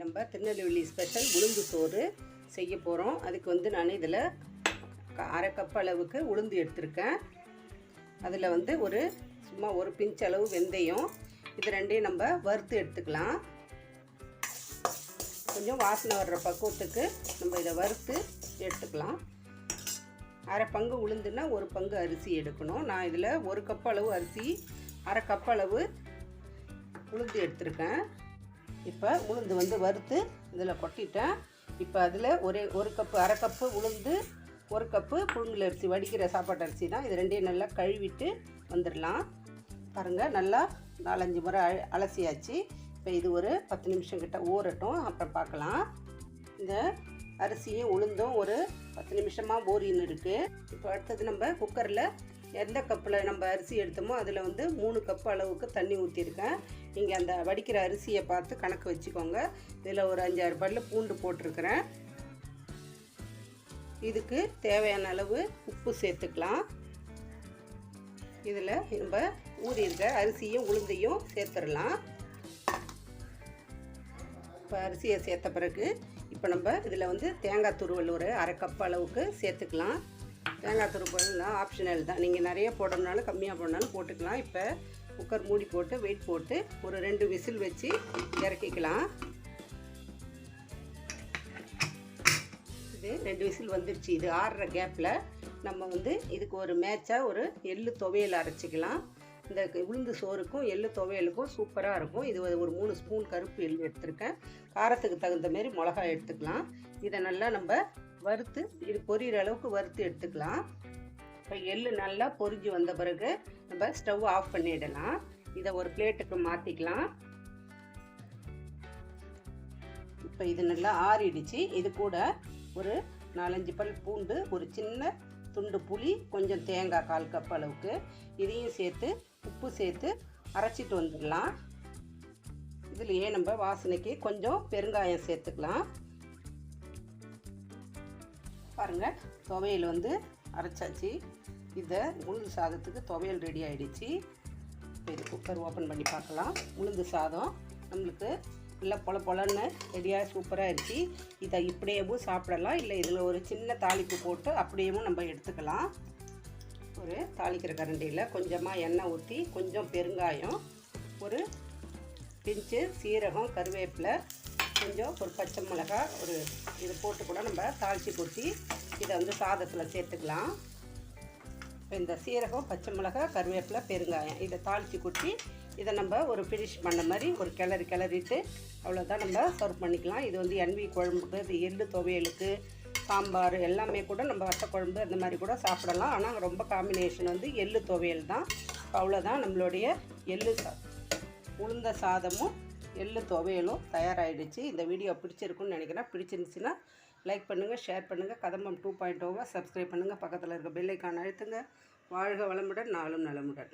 நம்ம திருநெல்வேலி ஸ்பெஷல் உளுந்து சோறு செய்ய போகிறோம் அதுக்கு வந்து நான் இதில் அரை கப் அளவுக்கு உளுந்து எடுத்திருக்கேன். அதில் வந்து ஒரு சும்மா ஒரு பிஞ்ச் அளவு வெந்தயம். இது ரெண்டையும் நம்ம வறுத்து எடுத்துக்கலாம். கொஞ்சம் வாசனை வர்ற பக்குவத்துக்கு நம்ம இதை வறுத்து எடுத்துக்கலாம். அரை பங்கு உளுந்துன்னா ஒரு பங்கு அரிசி எடுக்கணும். நான் இதில் ஒரு கப் அளவு அரிசி அரை கப் அளவு உளுந்து எடுத்திருக்கேன். இப்போ உளுந்து வந்து வறுத்து இதில் கொட்டிட்டேன். இப்போ அதில் ஒரே ஒரு கப்பு அரை கப்பு உளுந்து ஒரு கப்பு புழுங்கல் அரிசி வடிக்கிற சாப்பாட்டு அரிசி தான் இது ரெண்டையும் நல்லா கழுவிட்டு வந்துடலாம் பாருங்கள் நல்லா நாலஞ்சு முறை அழ அலசியாச்சு. இப்போ இது ஒரு பத்து நிமிஷம் கிட்ட ஊறட்டும். அப்புறம் பார்க்கலாம் இந்த அரிசியும் உளுந்தும் ஒரு பத்து நிமிஷமாக ஊறின்னு இருக்குது இப்போ அடுத்தது நம்ம குக்கரில் எந்த கப்பில் நம்ம அரிசி எடுத்தோமோ அதில் வந்து மூணு கப் அளவுக்கு தண்ணி ஊற்றிருக்கேன் நீங்கள் அந்த வடிக்கிற அரிசியை பார்த்து கணக்கு வச்சுக்கோங்க. இதில் ஒரு அஞ்சாறு பல்லு பூண்டு போட்டிருக்கிறேன். இதுக்கு தேவையான அளவு உப்பு சேர்த்துக்கலாம். இதில் நம்ம ஊறி இருக்க அரிசியும் உளுந்தையும் சேர்த்துடலாம். இப்போ அரிசியை சேர்த்த பிறகு இப்போ நம்ம இதில் வந்து தேங்காய் துருவல் ஒரு அரை கப் அளவுக்கு சேர்த்துக்கலாம். தேங்காய் துருப்பல்லாம் ஆப்ஷனல் தான். நீங்கள் நிறைய போடணுனாலும் கம்மியாக போடணாலும் போட்டுக்கலாம். இப்போ குக்கர் மூடி போட்டு வெயிட் போட்டு ஒரு ரெண்டு விசில் வச்சு இறக்கிக்கலாம். இது ரெண்டு விசில் வந்துருச்சு. இது ஆறுற கேப்பில் நம்ம வந்து இதுக்கு ஒரு மேட்சாக ஒரு எள்ளு துவையல் அரைச்சிக்கலாம். இந்த உளுந்து சோறுக்கும் எள்ளு துவையலுக்கும் சூப்பராக இருக்கும். இது ஒரு மூணு ஸ்பூன் கருப்பு எள் எடுத்திருக்கேன். காரத்துக்கு தகுந்த மாரி மிளகாய் எடுத்துக்கலாம். இதை நல்லா நம்ம வறுத்து இது பொரியிற அளவுக்கு வறுத்து எடுத்துக்கலாம். இப்போ எள்ளு நல்லா பொரிஞ்சு வந்த பிறகு நம்ம ஸ்டவ் ஆஃப் பண்ணிடலாம். இதை ஒரு பிளேட்டுக்கு மாற்றிக்கலாம் இப்போ இது நல்லா ஆறிடுச்சு. இது கூட ஒரு நாலஞ்சு பல் பூண்டு ஒரு சின்ன துண்டு புளி கொஞ்சம் தேங்காய் கால் கப் அளவுக்கு. இதையும் சேர்த்து உப்பு சேர்த்து அரைச்சிட்டு வந்துடலாம். இதுலேயே நம்ம வாசனைக்கு கொஞ்சம் பெருங்காயம் சேர்த்துக்கலாம். பாருங்கள் துவையல் வந்து அரைச்சாச்சு. இதை உளுந்து சாதத்துக்கு துவையல் ரெடி ஆகிடுச்சு இப்போ இது குக்கர் ஓப்பன் பண்ணி பார்க்கலாம். உளுந்து சாதம் நம்மளுக்கு நல்லா பொல பொலன்னு ரெடியாக சூப்பராக இருந்துச்சு. இதை இப்படியேவும் சாப்பிடலாம். இல்லை இதில் ஒரு சின்ன தாளிப்பு போட்டு அப்படியேவும் நம்ம எடுத்துக்கலாம். ஒரு தாளிக்கிற கரண்டியில் கொஞ்சமாக எண்ணெய் ஊற்றி கொஞ்சம் பெருங்காயம் ஒரு பிஞ்சு சீரகம் கருவேப்பிலை கொஞ்சம் ஒரு பச்சை மிளகா ஒரு இது போட்டு கூட நம்ம தாளித்து கொட்டி இதை வந்து சாதத்தில் சேர்த்துக்கலாம். இப்போ இந்த சீரகம் பச்சை மிளகா கருவேப்பிலை பெருங்காயம் இதை தாளித்து கொட்டி இதை நம்ம ஒரு ஃபினிஷ் பண்ண மாதிரி ஒரு கிளறி கிளறிட்டு அவ்வளோதான் நம்ம சர்வ் பண்ணிக்கலாம். இது வந்து என்வி குழம்புக்கு இது எள்ளு துவையலுக்கு சாம்பார் எல்லாமே கூட நம்ம வத்த குழம்பு அந்த மாதிரி கூட சாப்பிடலாம். ஆனால் ரொம்ப காம்பினேஷன் வந்து எள்ளு துவையல் தான். அவ்வளோதான் நம்மளுடைய எள்ளு சா உளுந்த சாதமும் எள்ளு துவையலும் தயாராகிடுச்சு இந்த வீடியோ பிடிச்சிருக்குன்னு நினைக்கிறேன். பிடிச்சிருந்துச்சுன்னா லைக் பண்ணுங்கள் ஷேர் பண்ணுங்கள் கதம்பம் டூ பாயிண்ட் ஓவை சப்ஸ்கிரைப் பண்ணுங்கள் பக்கத்தில் இருக்க பெல்லைக்கான அழுத்துங்க. வாழ்க வளமுடன் நாளும் நலமுடன்.